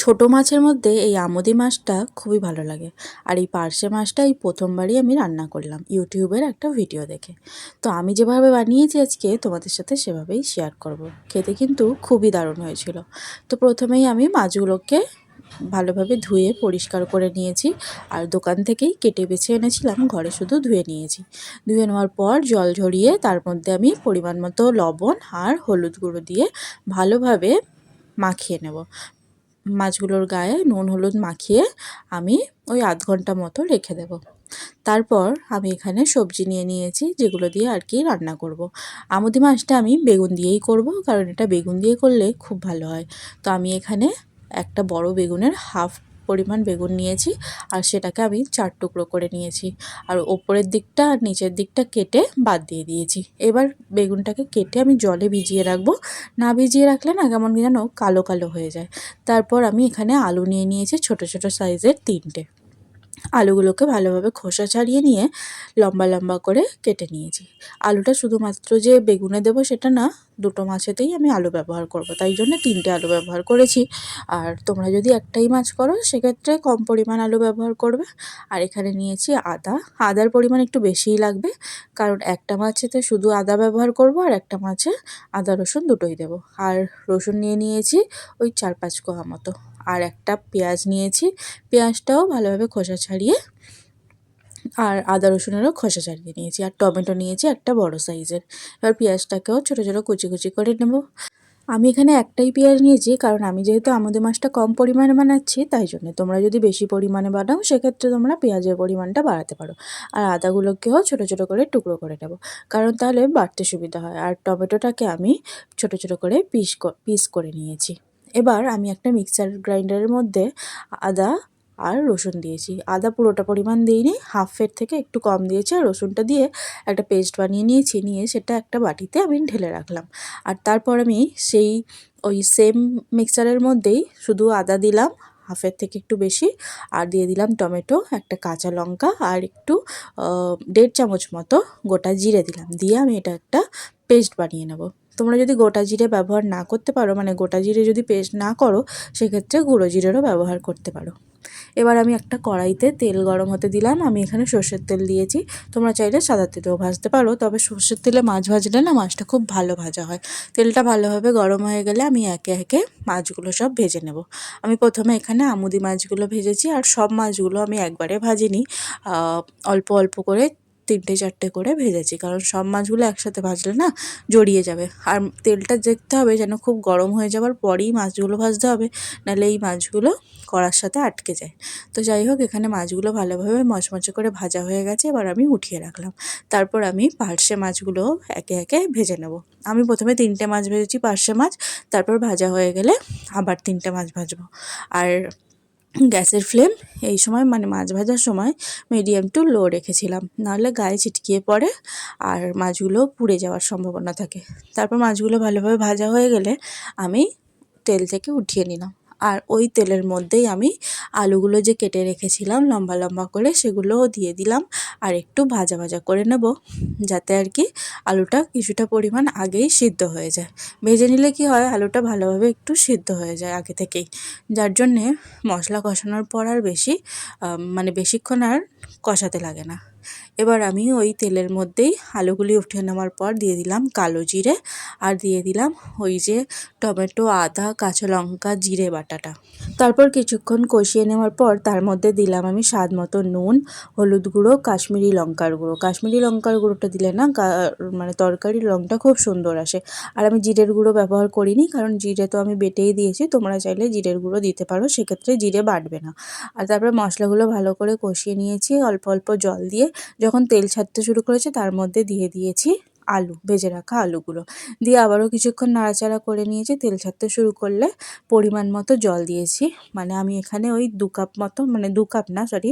ছোট মাছের মধ্যে এই আমোদি মাছটা খুবই ভালো লাগে। আর এই পার্শে মাছটা এই প্রথমবারই আমি রান্না করলাম, ইউটিউবের একটা ভিডিও দেখে। তো আমি যেভাবে বানিয়েছি আজকে তোমাদের সাথে সেভাবেই শেয়ার করব। খেতে কিন্তু খুবই দারুণ হয়েছিল। তো প্রথমেই আমি মাছগুলোকে ভালোভাবে ধুয়ে পরিষ্কার করে নিয়েছি। আর দোকান থেকেই কেটে বেছে এনেছিলাম, ঘরে শুধু ধুয়ে নিয়েছি। ধুয়ে নেওয়ার পর জল ঝরিয়ে তার মধ্যে আমি পরিমাণ মতো লবণ আর হলুদ গুঁড়ো দিয়ে ভালোভাবে মাখিয়ে নেব। মাছগুলোর গায়ে নুন, হলুদ মাখিয়ে আমি ওই আধ ঘণ্টা মতো রেখে দেব তারপর আমি এখানে সবজি নিয়ে নিয়েছি, যেগুলো দিয়ে আর কি রান্না করব। আমুদি মাছটা আমি বেগুন দিয়েই করব, কারণ এটা বেগুন দিয়ে করলে খুব ভালো হয় তো আমি এখানে একটা বড় বেগুনের হাফ পরিমাণ বেগুন নিয়েছি আর সেটাকে আমি চার টুকরো করে নিয়েছি। আর ওপরের দিকটা আর নিচের দিকটা কেটে বাদ দিয়ে দিয়েছি। এবার বেগুনটাকে কেটে আমি জলে ভিজিয়ে রাখব। না ভিজিয়ে রাখলে না কেমন যেন কালো কালো হয়ে যায়। তারপর আমি এখানে আলু নিয়ে নিয়েছি ছোট ছোট সাইজের তিনটে। আলুগুলোকে ভালোভাবে খোসা ছাড়িয়ে নিয়ে লম্বা লম্বা করে কেটে নিয়েছি। আলুটা শুধুমাত্র যে বেগুনে দেবো সেটা না, দুটো মাছেতেই আমি আলু ব্যবহার করব। তাই জন্য তিনটে আলু ব্যবহার করেছি। আর তোমরা যদি একটাই মাছ করো, সেক্ষেত্রে কম পরিমাণ আলু ব্যবহার করবে। আর এখানে নিয়েছি আদা। আদার পরিমাণ একটু বেশিই লাগবে, কারণ একটা মাছেতে শুধু আদা ব্যবহার করব আর একটা মাছে আদা রসুন দুটোই দেবো। আর রসুন নিয়ে নিয়েছি ওই চার পাঁচ কোয়া মতো। আর একটা পেঁয়াজ নিয়েছি। পেঁয়াজটাও ভালোভাবে খোসা ছাড়িয়ে আর আদা রসুনেরও খোসা ছাড়িয়ে নিয়েছি। আর টমেটো নিয়েছি একটা বড় সাইজের। এবার পেঁয়াজটাকেও ছোটো ছোটো কুচি কুচি করে নেব। আমি এখানে একটাই পেঁয়াজ নিয়েছি, কারণ আমি যেহেতু আমাদের মাছটা কম পরিমাণে বানাচ্ছি, তাই জন্য। তোমরা যদি বেশি পরিমাণে বানাও, সেক্ষেত্রে তোমরা পেঁয়াজের পরিমাণটা বাড়াতে পারো। আর আদাগুলোকেও ছোটো ছোটো করে টুকরো করে নেব, কারণ তাহলে বাড়তে সুবিধা হয়। আর টমেটোটাকে আমি ছোটো ছোটো করে পিস পিস করে নিয়েছি। এবার আমি একটা মিক্সার গ্রাইন্ডারের মধ্যে আদা আর রসুন দিয়েছি। আদা পুরোটা পরিমাণ দিইনি হাফের থেকে একটু কম দিয়েছি আর রসুনটা দিয়ে একটা পেস্ট বানিয়ে নিয়েছি, নিয়ে সেটা একটা বাটিতে আমি ঢেলে রাখলাম। আর তারপর আমি সেই ওই সেম মিক্সারের মধ্যেই শুধু আদা দিলাম হাফের থেকে একটু বেশি, আর দিয়ে দিলাম টমেটো, একটা কাঁচা লঙ্কা আর একটু দেড় চামচ মতো গোটা জিরে দিলাম। দিয়ে আমি এটা একটা পেস্ট বানিয়ে নেব। তোমরা যদি গোটা জিরে ব্যবহার না করতে পারো মানে গোটা জিরে যদি পেস্ট না করো, সেক্ষেত্রে গুঁড়ো জিরেরও ব্যবহার করতে পারো। এবার আমি একটা কড়াইতে তেল গরম হতে দিলাম, আমি এখানে সর্ষের তেল দিয়েছি। তোমরা চাইলে সাদা তেলেও ভাজতে পারো, তবে সর্ষের তেলে মাছ ভাজলে না মাছটা খুব ভালো ভাজা হয়। তেলটা ভালোভাবে গরম হয়ে গেলে আমি একে একে মাছগুলো সব ভেজে নেব। আমি প্রথমে এখানে আমুদি মাছগুলো ভেজেছি, আর সব মাছগুলো আমি একবারে ভাজিনি। অল্প অল্প করে তিনটে চারটে করে ভেজেছি। কারণ সব মাছগুলো একসাথে ভাজলে না জড়িয়ে যাবে। আর তেলটা দেখতে হবে যেন খুব গরম হয়ে যাওয়ার পরেই মাছগুলো ভাজতে হবে। নাহলে এই মাছগুলো কড়ার সাথে আটকে যায়। তো যাই হোক, এখানে মাছগুলো ভালোভাবে মচমচে করে ভাজা হয়ে গেছে। এবার আমি উঠিয়ে রাখলাম। তারপর আমি পার্শে মাছগুলো একে একে ভেজে নেব। আমি প্রথমে তিনটে মাছ ভেজেছি পার্শে মাছ। তারপর ভাজা হয়ে গেলে আবার তিনটে মাছ ভাজবো। আর গ্যাসের ফ্লেম এই সময় মানে মাছ ভাজার সময় মিডিয়াম টু লো রেখেছিলাম। নাহলে গায়ে ছিটকিয়ে পড়ে আর মাছগুলো পুড়ে যাওয়ার সম্ভাবনা থাকে। তারপর মাছগুলো ভালোভাবে ভাজা হয়ে গেলে আমি তেল থেকে উঠিয়ে নিলাম। আর ওই তেলের মধ্যেই আমি আলুগুলো যে কেটে রেখেছিলাম লম্বা লম্বা করে সেগুলোও দিয়ে দিলাম আর একটু ভাজা ভাজা করে নেব যাতে আর কি আলুটা কিছুটা পরিমাণ আগেই সিদ্ধ হয়ে যায়। ভেজে নিলে কি হয় আলুটা ভালোভাবে একটু সিদ্ধ হয়ে যায় আগে থেকেই। যার জন্যে মশলা কষানোর পর আর বেশি মানে বেশিক্ষণ আর কষাতে লাগে না। এবার আমি ওই তেলের মধ্যেই আলুগুলি উঠে নেওয়ার পর দিয়ে দিলাম কালো জিরে আর দিয়ে দিলাম ওই যে টমেটো, আদা, কাঁচা লঙ্কা, জিরে বাটাটা। তারপর কিছুক্ষণ কষিয়ে নেওয়ার পর তার মধ্যে দিলাম আমি স্বাদ মতো নুন, হলুদ গুঁড়ো, কাশ্মীরি লঙ্কার গুঁড়ো। কাশ্মীরি লঙ্কার গুঁড়োটা দিলে না মানে তরকারির রঙটা খুব সুন্দর আসে। আর আমি জিরের গুঁড়ো ব্যবহার করিনি কারণ জিরে তো আমি বেটেই দিয়েছি, তোমরা চাইলে জিরের গুঁড়ো দিতে পারো, সেক্ষেত্রে জিরে বাটবে না। আর তারপরে মশলাগুলো ভালো করে কষিয়ে নিয়েছি, অল্প অল্প জল দিয়ে। যখন তেল ছাড়তে শুরু করেছে তার মধ্যে দিয়ে দিয়েছি আলু, ভেজে রাখা আলুগুলো। দিয়ে আবারও কিছুক্ষণ নাড়াচাড়া করে নিয়েছি, তেল ছাড়তে শুরু করলে পরিমাণ মতো জল দিয়েছি। মানে আমি এখানে ওই দু কাপ মতো মানে দু কাপ না সরি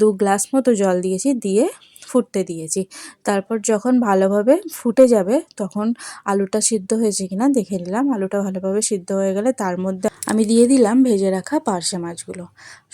দু গ্লাস মতো জল দিয়েছি, দিয়ে ফুটতে দিয়েছি। তারপর যখন ভালোভাবে ফুটে যাবে, তখন আলুটা সিদ্ধ হয়েছে কিনা দেখে নিলাম। আলুটা ভালোভাবে সিদ্ধ হয়ে গেলে তার মধ্যে আমি দিয়ে দিলাম ভেজে রাখা পার্শে মাছগুলো।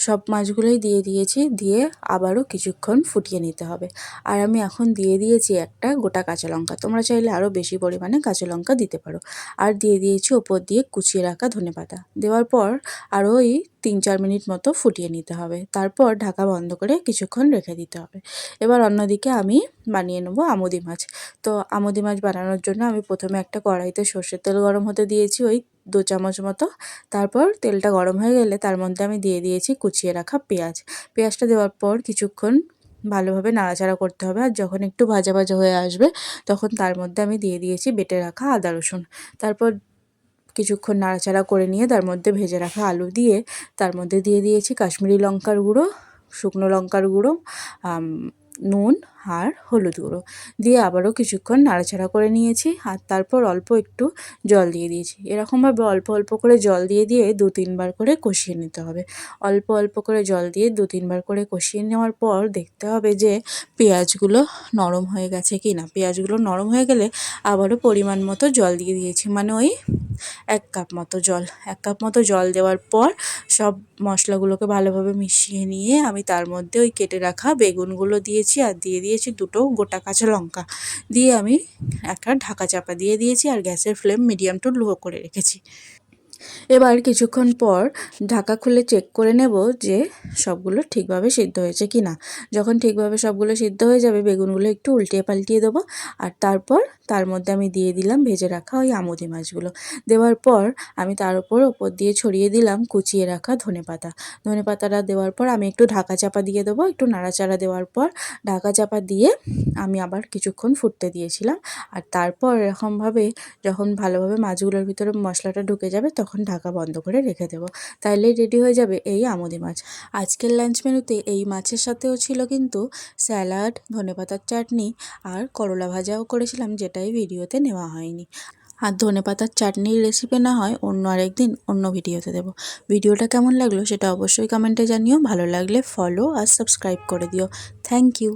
সব মাছগুলোই দিয়ে দিয়েছি, দিয়ে আবারও কিছুক্ষণ ফুটিয়ে নিতে হবে। আর আমি এখন দিয়ে দিয়েছি একটা গোটা কাঁচা লঙ্কা। তোমরা চাইলে আরও বেশি পরিমাণে কাঁচা লঙ্কা দিতে পারো। আর দিয়ে দিয়েছি ওপর দিয়ে কুচিয়ে রাখা ধনেপাতা দেওয়ার পর আরও ওই তিন চার মিনিট মতো ফুটিয়ে নিতে হবে। তারপর ঢাকা বন্ধ করে কিছুক্ষণ রেখে দিতে হবে। এবার অন্যদিকে আমি বানিয়ে নেব আমুদি মাছ। তো আমুদি মাছ বানানোর জন্য আমি প্রথমে একটা কড়াইতে সর্ষের তেল গরম হতে দিয়েছি ওই দু চামচ মতো। তারপর তেলটা গরম হয়ে গেলে তার মধ্যে আমি দিয়ে দিয়েছি কুচিয়ে রাখা পেঁয়াজ। পেঁয়াজটা দেওয়ার পর কিছুক্ষণ ভালোভাবে নাড়াচাড়া করতে হবে। আর যখন একটু ভাজা ভাজা হয়ে আসবে, তখন তার মধ্যে আমি দিয়ে দিয়েছি বেটে রাখা আদা রসুন। তারপর কিছুক্ষণ নাড়াচাড়া করে নিয়ে তার মধ্যে ভেজে রাখা আলু দিয়ে তার মধ্যে দিয়ে দিয়েছি কাশ্মীরি লঙ্কার গুঁড়ো, শুকনো লঙ্কার গুঁড়ো নুন, আর হলুদ গুঁড়ো দিয়ে আবারও কিছুক্ষণ নাড়াচাড়া করে নিয়েছি আর তারপর অল্প একটু জল দিয়ে দিয়েছি। এরকমভাবে অল্প অল্প করে জল দিয়ে দিয়ে দু তিনবার করে কষিয়ে নিতে হবে। অল্প অল্প করে জল দিয়ে দু তিনবার করে কষিয়ে নেওয়ার পর দেখতে হবে যে পেঁয়াজগুলো নরম হয়ে গেছে কি না পেঁয়াজগুলো নরম হয়ে গেলে আবারও পরিমাণ মতো জল দিয়ে দিয়েছি। মানে ওই এক কাপ মতো জল। এক কাপ মতো জল দেওয়ার পর সব মশলাগুলোকে ভালোভাবে মিশিয়ে নিয়ে আমি তার মধ্যে ওই কেটে রাখা বেগুনগুলো দিয়েছি আর দিয়ে দিয়েছি দুটো গোটা কাঁচা লঙ্কা। দিয়ে আমি একটা ঢাকা চাপা দিয়ে দিয়েছি আর গ্যাসের ফ্লেম মিডিয়াম টু লো করে রেখেছি। এবার কিছুক্ষণ পর ঢাকা খুলে চেক করে নেব যে সবগুলো ঠিকভাবে সিদ্ধ হয়েছে কি না যখন ঠিকভাবে সবগুলো সিদ্ধ হয়ে যাবে, বেগুনগুলো একটু উল্টিয়ে পাল্টিয়ে দেবো। আর তারপর তার মধ্যে আমি দিয়ে দিলাম ভেজে রাখা ওই আমুদি মাছগুলো। দেওয়ার পর আমি তার উপর ওপর দিয়ে ছড়িয়ে দিলাম কুচিয়ে রাখা ধনে পাতা। ধনে পাতাটা দেওয়ার পর আমি একটু ঢাকা চাপা দিয়ে দেবো। একটু নাড়াচাড়া দেওয়ার পর ঢাকা চাপা দিয়ে আমি আবার কিছুক্ষণ ফুটতে দিয়েছিলাম। আর তারপর এরকমভাবে যখন ভালোভাবে মাছগুলোর ভিতরে মশলাটা ঢুকে যাবে, তখন ঢাকা বন্ধ করে রেখে দেবো। তাহলেই রেডি হয়ে যাবে এই আমুদি মাছ। আজকের লাঞ্চ মেনুতে এই মাছের সাথেও ছিল কিন্তু স্যালাড ধনেপাতার চাটনি আর করলা ভাজাও করেছিলাম যেটাই ভিডিওতে নেওয়া হয়নি। আর ধনে পাতার চাটনির রেসিপি না হয় অন্য আরেকদিন অন্য ভিডিওতে দেবো। ভিডিওটা কেমন লাগল সেটা অবশ্যই কমেন্টে জানিও। ভালো লাগলে ফলো আর সাবস্ক্রাইব করে দিও। Thank you